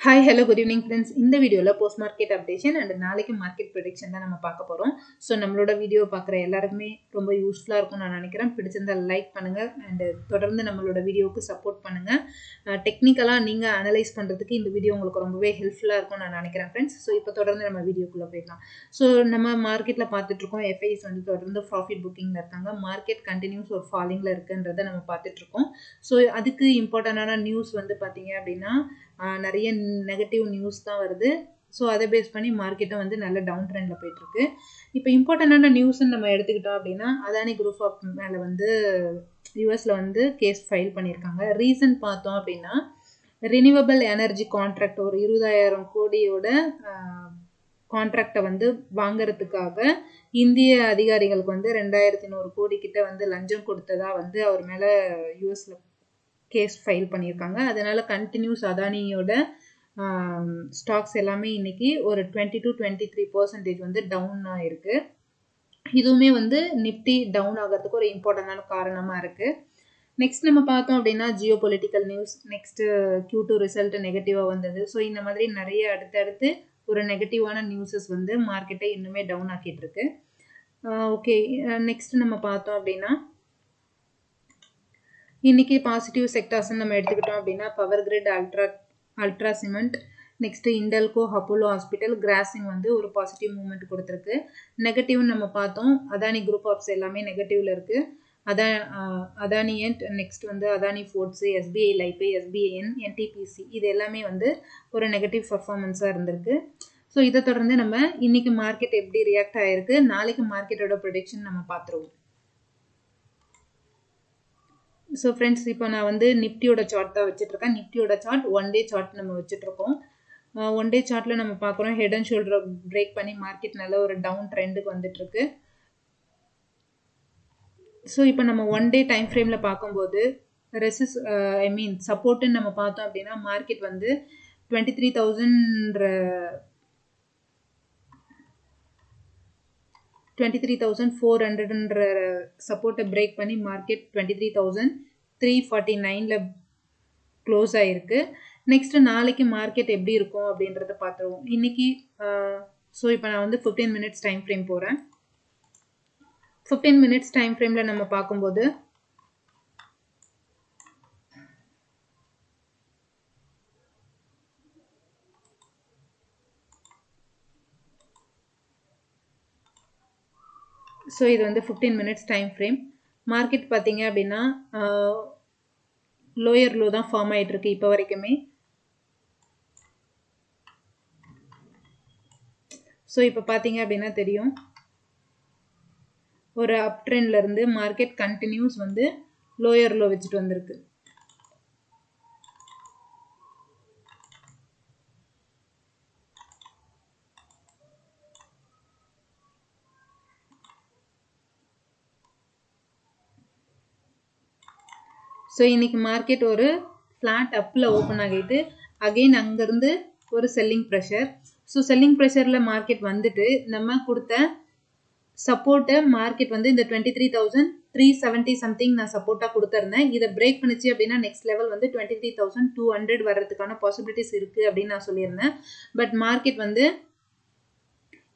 Hi hello good evening friends இந்த வீடியோவில் post market updation and நாளைக்கு மார்க்கெட் ப்ரொடிக்ஷன் தான் நம்ம பார்க்க போகிறோம் ஸோ நம்மளோட வீடியோ பார்க்குற எல்லாருக்குமே ரொம்ப யூஸ்ஃபுல்லாக இருக்கும்னு நான் நினைக்கிறேன். பிடிச்சிருந்தால் லைக் பண்ணுங்கள் அண்டு தொடர்ந்து நம்மளோட வீடியோவுக்கு சப்போர்ட் பண்ணுங்கள் டெக்னிக்கலாக நீங்கள் அனலைஸ் பண்ணுறதுக்கு இந்த வீடியோ உங்களுக்கு ரொம்பவே ஹெல்ப்ஃபுல்லாக இருக்கும் நான் நினைக்கிறேன் ஃப்ரெண்ட்ஸ் ஸோ இப்போ தொடர்ந்து நம்ம வீடியோக்குள்ளே போயிடலாம். ஸோ நம்ம மார்க்கெட்டில் பார்த்துட்ருக்கோம் எஃப்ஐஸ் வந்து தொடர்ந்து ப்ராஃபிட் புக்கிங்கில் இருக்காங்க. மார்க்கெட் கண்டினியூஸ் ஒரு ஃபாலிங்கில் இருக்குன்றதை நம்ம பார்த்துட்ருக்கோம் ஸோ அதுக்கு இம்பார்ட்டண்டான நியூஸ் வந்து பார்த்தீங்க அப்படின்னா நிறைய நெகட்டிவ் நியூஸ் தான் வருது. ஸோ அதை பேஸ் பண்ணி மார்க்கெட்டும் வந்து நல்ல டவுன் ட்ரெண்டில் போயிட்டுருக்கு. இப்போ இம்பார்ட்டண்டான நியூஸ்ன்னு நம்ம எடுத்துக்கிட்டோம் அப்படின்னா அதானி குரூப் ஆஃப் மேலே வந்து யூஎஸில் வந்து கேஸ் ஃபைல் பண்ணியிருக்காங்க. ரீசன் பார்த்தோம் அப்படின்னா ரினியூவபிள் எனர்ஜி கான்ட்ராக்ட் ஒரு இருபதாயிரம் கோடியோட கான்ட்ராக்டை வந்து வாங்கிறதுக்காக இந்திய அதிகாரிகளுக்கு வந்து ரெண்டாயிரத்தி நூறு கோடி கிட்ட வந்து லஞ்சம் கொடுத்ததா வந்து அவர் மேலே யூஎஸில் கேஸ் ஃபைல் பண்ணியிருக்காங்க. அதனால் கண்டினியூஸ் அதானியோட ஸ்டாக்ஸ் எல்லாமே இன்னைக்கு ஒரு twenty two twenty three percentage வந்து டவுன் ஆகிருக்கு இதுவுமே வந்து நிப்டி டவுன் ஆகிறதுக்கு ஒரு இம்பார்ட்டண்டான காரணமாக இருக்குது நெக்ஸ்ட் நம்ம பார்த்தோம் அப்படின்னா Jio political news next Q two result நெகட்டிவாக வந்தது. ஸோ இந்த மாதிரி நிறைய அடுத்தடுத்து ஒரு நெகட்டிவான நியூஸஸ் வந்து மார்க்கெட்டை இன்னுமே டவுன் ஆக்கிட்டு இருக்கு. ஓகே நெக்ஸ்ட் நம்ம பார்த்தோம் அப்படின்னா இன்றைக்கி பாசிட்டிவ் செக்டார்ஸ்ன்னு நம்ம எடுத்துக்கிட்டோம் அப்படின்னா power grid ultra ultra cement next Hindalco Apollo hospital crossing வந்து ஒரு பாசிட்டிவ் மூமெண்ட் கொடுத்துருக்கு. நெகட்டிவ்னு நம்ம பார்த்தோம். அதானி குரூப் ஆஃப்ஸ் எல்லாமே நெகட்டிவில் இருக்குது அதா அதானி எண்ட் நெக்ஸ்ட் வந்து Adani ports SBI life SBIN NTPC இது எல்லாமே வந்து ஒரு நெகட்டிவ் பர்ஃபார்மன்ஸாக இருந்திருக்கு. ஸோ இதை தொடர்ந்து நம்ம இன்றைக்கி மார்க்கெட் எப்படி ரியாக்ட் ஆகிருக்கு நாளைக்கு மார்க்கெட்டோட ப்ரொடிக்ஷன் நம்ம பார்த்துருவோம். ஸோ ஃப்ரெண்ட்ஸ் இப்போ நான் வந்து நிஃப்டியோட சார்ட் தான் வச்சுட்ருக்கேன் நிஃப்டியோட சார்ட் ஒன் டே சார்ட் நம்ம வச்சுட்ருக்கோம் ஒன் டே சார்ட்டில் நம்ம பார்க்குறோம் ஹெட் அண்ட் ஷோல்டர் பிரேக் பண்ணி மார்க்கெட் நல்ல ஒரு டவுன் ட்ரெண்டுக்கு வந்துட்டுருக்கு. ஸோ இப்போ நம்ம ஒன் டே டைம் ஃப்ரேமில் பார்க்கும்போது ரெசிஸ் ஐ மீன் சப்போர்ட்டுன்னு நம்ம பார்த்தோம் அப்படின்னா மார்க்கெட் வந்து twenty three thousand twenty three thousand four ஹண்ட்ரட்ன்ற சப்போர்ட்டை பிரேக் பண்ணி market twenty three thousand three forty நைனில் க்ளோஸ் ஆகிருக்கு நெக்ஸ்ட்டு நாளைக்கு மார்க்கெட் எப்படி இருக்கும் அப்படின்றத பார்த்துருவோம். இன்னைக்கு ஸோ இப்போ நான் வந்து ஃபிஃப்டீன் மினிட்ஸ் டைம் ஃப்ரேம் போகிறேன் ஃபிஃப்டீன் மினிட்ஸ் டைம் ஃப்ரேமில் நம்ம பார்க்கும்போது ஸோ இது வந்து fifteen minutes time frame market பார்த்தீங்க அப்படின்னா லோயர் லோ தான் ஃபார்ம் ஆகிட்டுருக்கு இப்போ வரைக்குமே. ஸோ இப்போ பார்த்தீங்க அப்படின்னா தெரியும். ஒரு அப் ட்ரெண்ட்லேருந்து மார்க்கெட் கண்டினியூஸ் வந்து லோயர் லோ வச்சுட்டு வந்திருக்கு. ஸோ இன்னைக்கு மார்க்கெட் ஒரு ஃப்ளாட் அப்பில் ஓப்பன் ஆகிட்டு அகெயின் அங்கேருந்து ஒரு செல்லிங் ப்ரெஷர் ஸோ செல்லிங் ப்ரெஷரில் மார்க்கெட் வந்துட்டு நம்ம கொடுத்த சப்போர்ட்டை மார்க்கெட் வந்து இந்த twenty three thousand three seventy something நான் சப்போர்ட்டாக கொடுத்துருந்தேன். இதை பிரேக் பண்ணிச்சு அப்படின்னா நெக்ஸ்ட் லெவல் வந்து twenty three thousand two hundred வர்றதுக்கான பாசிபிலிட்டிஸ் இருக்குது அப்படின்னு நான் சொல்லியிருந்தேன். பட் மார்க்கெட் வந்து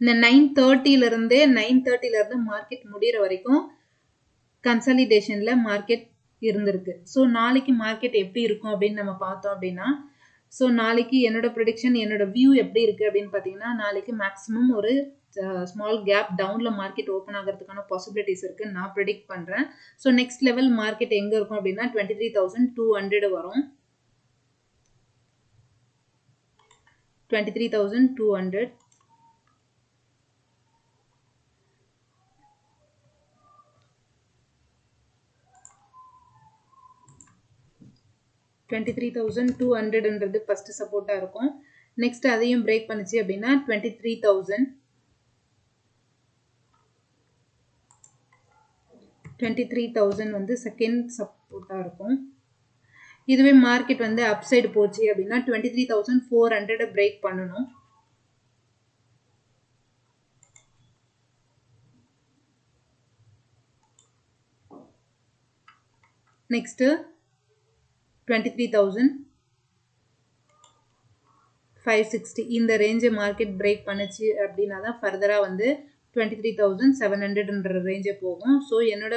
இந்த நைன் தேர்ட்டிலேருந்தே நைன் தேர்ட்டிலேருந்து மார்க்கெட் முடிகிற வரைக்கும் கன்சாலிடேஷனில் மார்க்கெட் இருந்திருக்கு. ஸோ நாளைக்கு மார்க்கெட் எப்படி இருக்கும் அப்படின்னு நம்ம பார்த்தோம் அப்படின்னா ஸோ நாளைக்கு என்னோட ப்ரொடிக்ஷன் என்னோட வியூ எப்படி இருக்குது அப்படின்னு பார்த்தீங்கன்னா நாளைக்கு மேக்ஸிமம் ஒரு ஸ்மால் கேப் டவுனில் மார்க்கெட் ஓப்பன் ஆகிறதுக்கான பாசிபிலிட்டிஸ் இருக்குது நான் ப்ரெடிக்ட் பண்ணுறேன் ஸோ நெக்ஸ்ட் லெவல் மார்க்கெட் எங்கே இருக்கும் அப்படின்னா twenty three thousand two hundred வரும். Twenty three thousand two hundred twenty three thousand two ஹண்ட்ரட்ன்றது first சப்போர்ட்டாக இருக்கும். நெக்ஸ்ட் அதையும் பிரேக் பண்ணுச்சு அப்படின்னா twenty three thousand twenty three thousand வந்து செகண்ட் சப்போர்ட்டாக இருக்கும். இதுவே மார்க்கெட் வந்து அப் சைடு போச்சு அப்படின்னா டுவெண்ட்டி த்ரீ தௌசண்ட் ஃபோர் ஹண்ட்ரடை பிரேக் பண்ணணும். Next twenty three thousand five sixty இந்த ரேஞ்சை மார்க்கெட் பிரேக் பண்ணுச்சு அப்படின்னா தான் ஃபர்தராக வந்து டுவெண்ட்டி த்ரீ தௌசண்ட் செவன் ஹண்ட்ரட்ன்ற ரேஞ்சே போகும். ஸோ என்னோட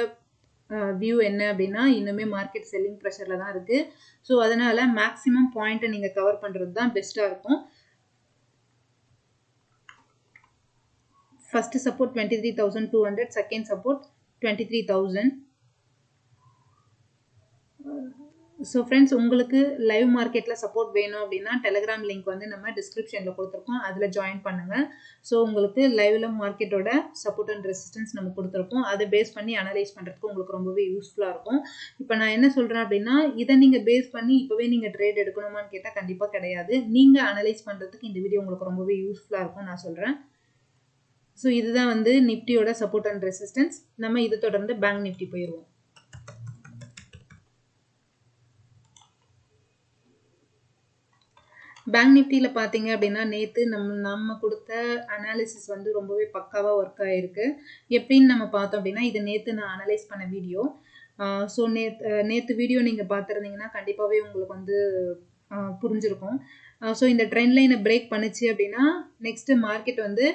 வியூ என்ன அப்படின்னா இன்னுமே மார்க்கெட் செல்லிங் ப்ரெஷரில் தான் இருக்குது ஸோ அதனால் மேக்ஸிமம் பாயிண்ட்டை நீங்கள் கவர் பண்ணுறது தான் பெஸ்ட்டாக இருக்கும். First support twenty three thousand two hundred second support twenty three thousand so friends உங்களுக்கு லைவ் மார்க்கெட்டில் சப்போர்ட் வேணும் அப்படின்னா டெலகிராம் லிங்க் வந்து நம்ம டிஸ்கிரிப்ஷனில் கொடுத்துருக்கோம். அதில் ஜாயின் பண்ணுங்கள் ஸோ உங்களுக்கு லைவில் மார்க்கெட்டோட சப்போர்ட் அண்ட் ரெசிஸ்டன்ஸ் நம்ம கொடுத்துருக்கோம். அதை பேஸ் பண்ணி அனலைஸ் பண்ணுறதுக்கு உங்களுக்கு ரொம்பவே யூஸ்ஃபுல்லாக இருக்கும். இப்போ நான் என்ன சொல்கிறேன் அப்படின்னா இதை நீங்கள் பேஸ் பண்ணி இப்போவே நீங்கள் ட்ரேட் எடுக்கணுமான்னு கேட்டால் கண்டிப்பாக கிடையாது. நீங்கள் அனலைஸ் பண்ணுறதுக்கு இந்த வீடியோ உங்களுக்கு ரொம்பவே யூஸ்ஃபுல்லாக இருக்கும் நான் சொல்கிறேன் ஸோ இதுதான் வந்து நிஃப்டியோட சப்போர்ட் அண்ட் ரெசிஸ்டன்ஸ் நம்ம இது தொடர்ந்து பேங்க் நிஃப்டி போயிடுவோம் பேங்க் நிஃப்டியில் பார்த்தீங்க அப்படின்னா நேற்று நம்ம நம்ம கொடுத்த அனாலிசிஸ் வந்து ரொம்பவே பக்காவாக ஒர்க் ஆகிருக்கு எப்படின்னு நம்ம பார்த்தோம் அப்படின்னா இது நேற்று நான் அனலைஸ் பண்ண வீடியோ ஸோ நேற்று நேற்று வீடியோ நீங்கள் பார்த்துருந்தீங்கன்னா கண்டிப்பாகவே உங்களுக்கு வந்து புரிஞ்சிருக்கும். ஸோ இந்த ட்ரெண்ட் லைனை பிரேக் பண்ணுச்சு அப்படின்னா நெக்ஸ்ட்டு மார்க்கெட் வந்து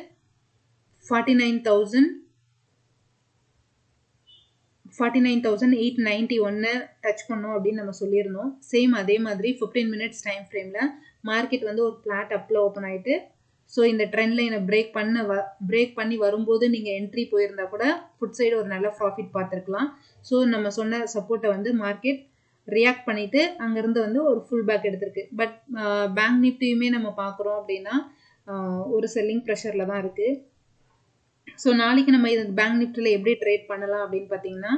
forty nine thousand forty nine thousand eight ninety ஒன்று டச் பண்ணோம் அப்படின்னு நம்ம சொல்லியிருந்தோம். சேம் அதே மாதிரி ஃபிஃப்டீன் மினிட்ஸ் டைம் ஃப்ரேமில் மார்க்கெட் வந்து ஒரு ஃப்ளாட் அப்பில் ஓப்பன் ஆகிட்டு ஸோ இந்த ட்ரெண்ட் லைனை பிரேக் பண்ண வ பிரேக் பண்ணி வரும்போது நீங்கள் என்ட்ரி போயிருந்தா கூட ஃபுட் சைடு ஒரு நல்ல ப்ராஃபிட் பார்த்துருக்கலாம். ஸோ நம்ம சொன்ன சப்போர்ட்டை வந்து மார்க்கெட் ரியாக்ட் பண்ணிவிட்டு அங்கேருந்து வந்து ஒரு ஃபுல் பேக் எடுத்திருக்கு. பட் பேங்க் நிஃப்டியுமே நம்ம பார்க்குறோம் அப்படின்னா ஒரு செல்லிங் ப்ரெஷரில் தான் இருக்குது ஸோ நாளைக்கு நம்ம இது பேங்க் நிஃப்டியில் எப்படி ட்ரேட் பண்ணலாம் அப்படின்னு பார்த்தீங்கன்னா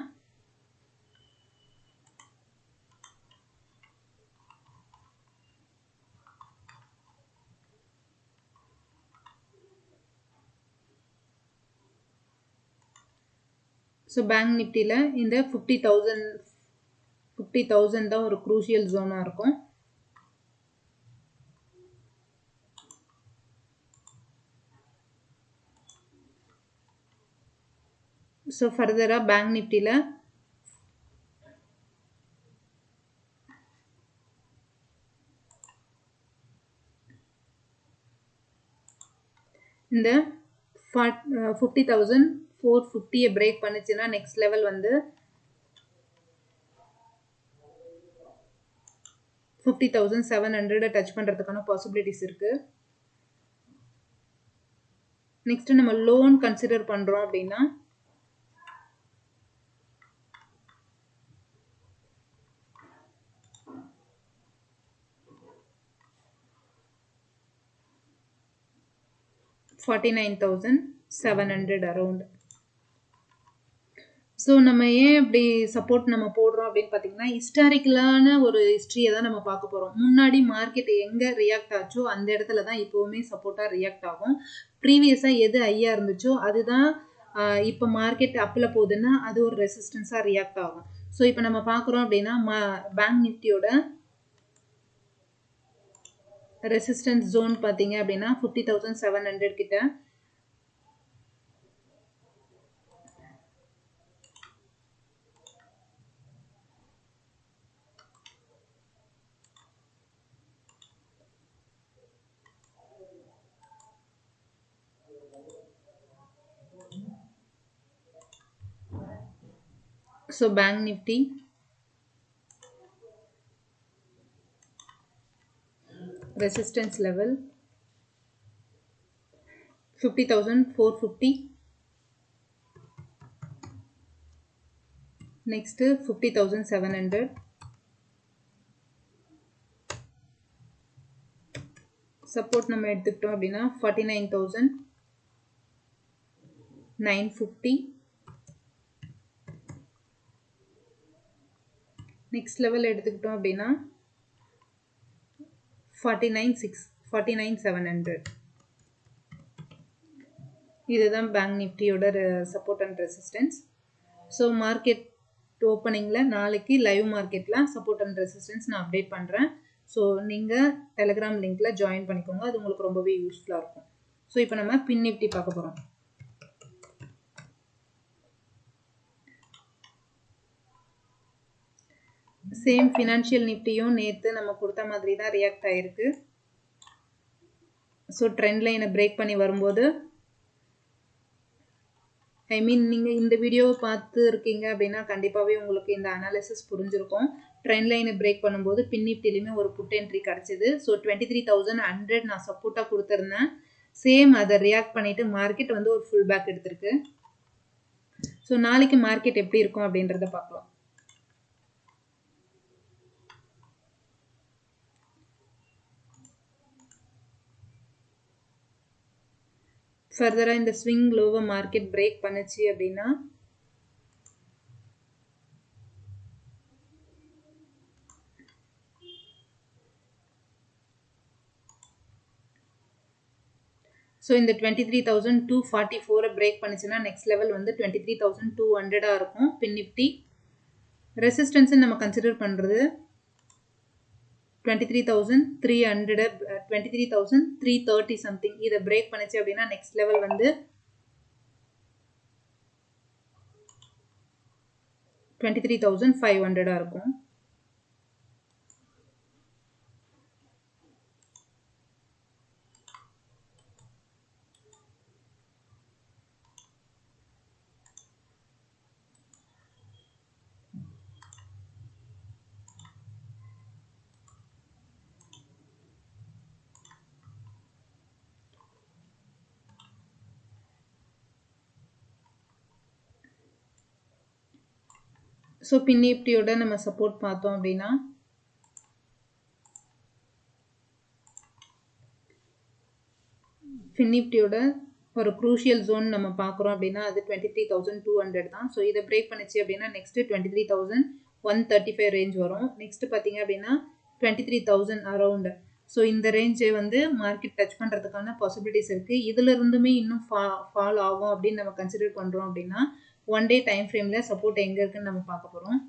ஸோ பேங்க் நிஃப்டியில் இந்த ஃபிஃப்டி தௌசண்ட் ஃபிஃப்டி தௌசண்ட் தான் ஒரு க்ரூஷியல் ஜோனாக இருக்கும். ஸோ ஃபர்தராக பேங்க் நிஃப்டியில் இந்த ஃபிஃப்டி தௌசண்ட் ஃபோர் ஃபிஃப்டியை பிரேக் பண்ணுச்சுன்னா நெக்ஸ்ட் லெவல் வந்து ஃபிஃப்டி தௌசண்ட் செவன் ஹண்ட்ரடை டச் பண்ணுறதுக்கான பாசிபிலிட்டிஸ் இருக்குது நெக்ஸ்ட்டு நம்ம லோன் கன்சிடர் பண்ணுறோம் அப்படின்னா forty nine thousand seven hundred around so நம்ம ஏன் இப்படி சப்போர்ட் நம்ம போடுறோம் அப்படின்னு பார்த்தீங்கன்னா ஹிஸ்டாரிக்கலான ஒரு ஹிஸ்ட்ரியை தான் நம்ம பார்க்க போகிறோம் முன்னாடி மார்க்கெட் எங்கே ரியாக்ட் ஆச்சோ அந்த இடத்துல தான் இப்போவுமே சப்போர்ட்டாக ரியாக்ட் ஆகும். ப்ரீவியஸாக எது ஐயா இருந்துச்சோ அதுதான் இப்போ மார்க்கெட் அப்பில் போகுதுன்னா அது ஒரு ரெசிஸ்டன்ஸாக ரியாக்ட் ஆகும். ஸோ இப்போ நம்ம பார்க்குறோம் அப்படின்னா மா பேங்க் நிஃப்டியோட ரெசிஸ்டன்ஸ் ஜோன் பார்த்தீங்க அப்படின்னா ஃபிஃப்டி தௌசண்ட் செவன் ஹண்ட்ரட் கிட்ட. So bank Nifty resistance level 50450 next 50700 support நம்ம எடுத்துக்கிட்டோம் அப்படின்னா forty nine thousand nine fifty next level எடுத்துக்கிட்டோம் அப்படின்னா forty nine six forty nine seven hundred இதுதான் பேங்க் நிஃப்டியோட support and resistance so market ஓப்பனிங்கில் நாளைக்கு லைவ் மார்க்கெட்டில் சப்போர்ட் அண்ட் ரெசிஸ்டன்ஸ் நான் அப்டேட் பண்ணுறேன் ஸோ நீங்கள் டெலிகிராம் லிங்க்கில் ஜாயின் பண்ணிக்கோங்க. அது உங்களுக்கு ரொம்பவே யூஸ்ஃபுல்லாக இருக்கும். ஸோ இப்போ நம்ம பின் நிஃப்டி பார்க்க போகிறோம் சேம் ஃபினான்ஷியல் நிஃப்டியும் நேற்று நம்ம கொடுத்த மாதிரி தான் ரியாக்ட் ஆகிருக்கு ஸோ ட்ரெண்ட் லைனை பிரேக் பண்ணி வரும்போது ஐ மீன் நீங்கள் இந்த வீடியோவை பார்த்து இருக்கீங்க அப்படின்னா கண்டிப்பாகவே உங்களுக்கு இந்த அனாலிசிஸ் புரிஞ்சிருக்கும். ட்ரெண்ட் லைனை பிரேக் பண்ணும்போது பின்னிப்டிலையுமே ஒரு புட் என்ட்ரி கிடச்சிது. So twenty three thousand hundred நான் சப்போர்ட்டாக கொடுத்துருந்தேன். சேம் அதை ரியாக்ட் பண்ணிவிட்டு மார்க்கெட் வந்து ஒரு ஃபுல் பேக் எடுத்திருக்கு. ஸோ நாளைக்கு மார்க்கெட் எப்படி இருக்கும் அப்படின்றத பார்க்கலாம். ஃபர்தராக இந்த ஸ்விங் லோவை மார்க்கெட் பிரேக் பண்ணுச்சு அப்படின்னா ஸோ இந்த twenty three thousand two forty ஃபோரை பிரேக் பண்ணிச்சுன்னா நெக்ஸ்ட் லெவல் வந்து டுவெண்ட்டி த்ரீ தௌசண்ட் டூ ஹண்ட்ரடாக இருக்கும். பின் நிஃப்டி ரெசிஸ்டன்ஸுன்னு நம்ம கன்சிடர் பண்ணுறது twenty three thousand three hundred twenty three thousand three thirty something இதை பிரேக் பண்ணிச்சு அப்படின்னா நெக்ஸ்ட் லெவல் வந்து டுவெண்ட்டி த்ரீ தௌசண்ட் ஃபைவ் ஹண்ட்ரடாக இருக்கும். ஸோ பின்னிப்டியோட நம்ம சப்போர்ட் பார்த்தோம் அப்படின்னா ஃபின்னிப்டியோட ஒரு க்ரூஷியல் ஜோன் நம்ம பார்க்குறோம் அப்படின்னா அது twenty three thousand two hundred தான். ஸோ இதை பிரேக் பண்ணிச்சு அப்படின்னா next twenty three thousand one thirty five range வரும். நெக்ஸ்ட்டு பார்த்தீங்க அப்படின்னா twenty three thousand around so இந்த ரேஞ்சை வந்து மார்க்கெட் டச் பண்ணுறதுக்கான பாசிபிலிட்டிஸ் இருக்குது இதில் இருந்துமே இன்னும் ஃபா ஃபால் ஆகும் அப்படின்னு நம்ம கன்சிடர் பண்ணுறோம் அப்படின்னா ஒன் டே டைம் ஃப்ரேமில் சப்போர்ட் எங்கே இருக்குன்னு நம்ம பார்க்க போகிறோம்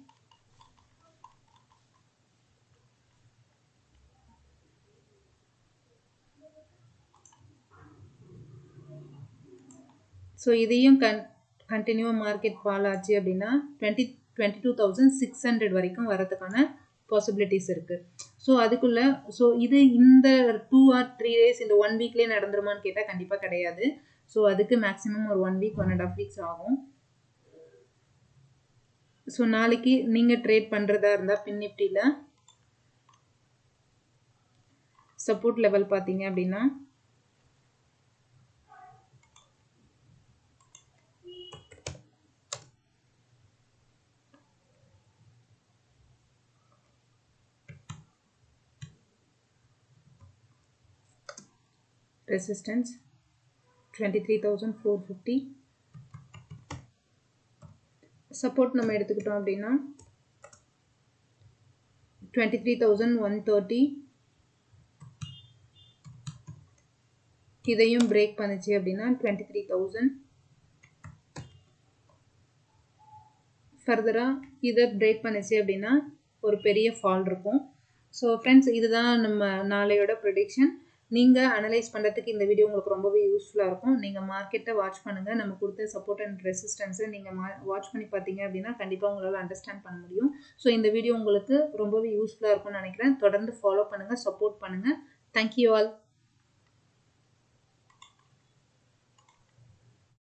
ஸோ இதையும் கன் கண்டினியூவாக மார்க்கெட் ஃபால் ஆச்சு அப்படின்னா twenty twenty two thousand six hundred வரைக்கும் வரதுக்கான பாசிபிலிட்டிஸ் இருக்குது ஸோ அதுக்குள்ளே ஸோ இது இந்த டூ ஆர் த்ரீ டேஸ் இந்த ஒன் வீக்லேயே நடந்துருமான்னு கேட்டால் கண்டிப்பாக கிடையாது. ஸோ அதுக்கு மேக்ஸிமம் ஒரு one week one and half weeks ஆகும். ஸோ நாளைக்கு நீங்கள் ட்ரேட் பண்ணுறதா இருந்தால் பின் நிஃப்டியில் சப்போர்ட் லெவல் பார்த்தீங்க அப்படின்னா resistance 23450 சப்போர்ட் நம்ம எடுத்துக்கிட்டோம் அப்படின்னா twenty three thousand one thirty இதையும் பிரேக் பண்ணுச்சு அப்படின்னா டுவெண்ட்டி த்ரீ தௌசண்ட் ஃபர்தராக இதை பிரேக் பண்ணுச்சு அப்படின்னா ஒரு பெரிய ஃபால் இருக்கும். ஸோ ஃப்ரெண்ட்ஸ் இதுதான் நம்ம நாளையோட ப்ரிடிக்ஷன் நீங்கள் அனலைஸ் பண்ணுறதுக்கு இந்த வீடியோ உங்களுக்கு ரொம்பவே யூஸ்ஃபுல்லாக இருக்கும். நீங்கள் மார்க்கெட்டை வாட்ச் பண்ணுங்கள் நம்ம கொடுத்த சப்போர்ட் அண்ட் ரெசிஸ்டன்ஸை நீங்கள் மா வாட்ச் பண்ணி பார்த்தீங்க அப்படின்னா கண்டிப்பாக உங்களால் அண்டர்ஸ்டாண்ட் பண்ண முடியும். ஸோ இந்த வீடியோ உங்களுக்கு ரொம்பவே யூஸ்ஃபுல்லாக இருக்கும்னு நினைக்கிறேன். தொடர்ந்து ஃபாலோ பண்ணுங்கள் சப்போர்ட் பண்ணுங்கள் தேங்க்யூ ஆல்